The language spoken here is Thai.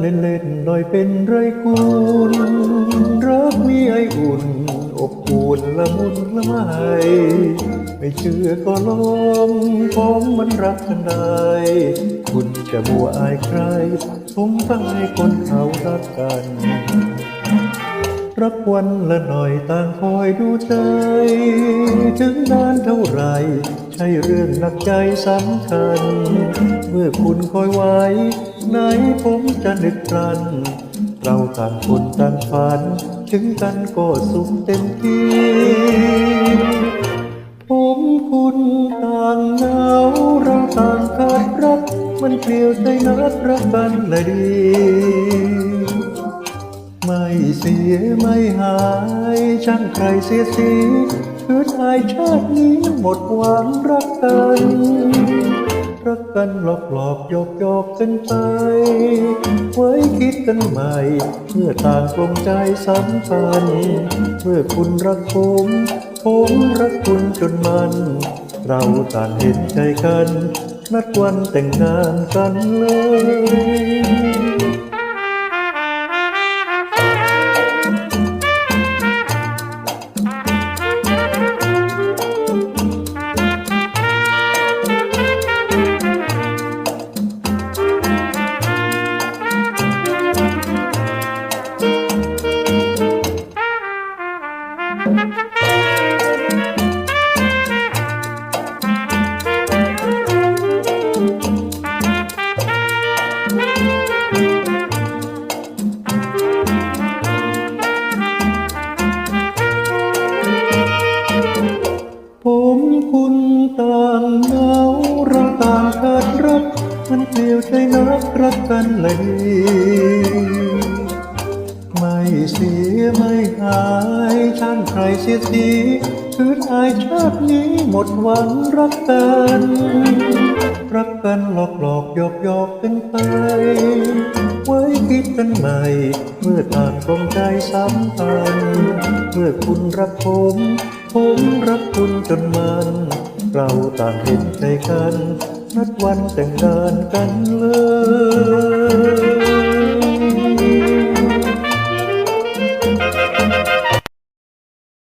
เล่นๆหน่อยเป็นไรกุลรักมีไออุ่น อบอุ่นละมุนละไมไม่เชื่อก็ลองผมมันรักกันได้ คุณจะมัวอายใคร ผมตั้งให้คนเขารักกัน รักวันละหน่อยต่างคอยดูใจ ถึงนานเท่าไร ใช่เรื่องหนักใจสำคัญ เมื่อคุณคอยไว้ ไหนผมจะนึกกลันเราต่างคนต่างฝัน ถึงกันก็สุขเต็มที่ ผมคุณต่างเหงาเราต่างขาดรัก มันเกลียวใจนักรักกันและดี ไม่เสียไม่หายช่างใครเสียสีคือทายชาตินี้หมดหวังรักกันรักกันหลอกหลอกหยอกหยอกกันไป ไว้คิดกันใหม่ เมื่อต่างตรงใจสัมพันธ์เมื่อคุณรักผม ผมรักคุณจนมัน เราต่างเห็นใจกัน นัดวันแต่งงานกันเลยางเหงาเราต่างขาดรัก มันเปลี่ยวใจนักรักกันเลยไม่เสียไม่หายช่างใครเสียสีคือายชาตินี้หมดหวังรักกันรักกันหลอกหลอกหยอกหยอกกันไป ไว้คิดกันใหม่ เมื่อต่างตรงใจสัมพันเมื่อคุณรักผม ผมรักคุณจนมัน เราต่างเห็นใจกันนัดวันแต่งงานกันเลย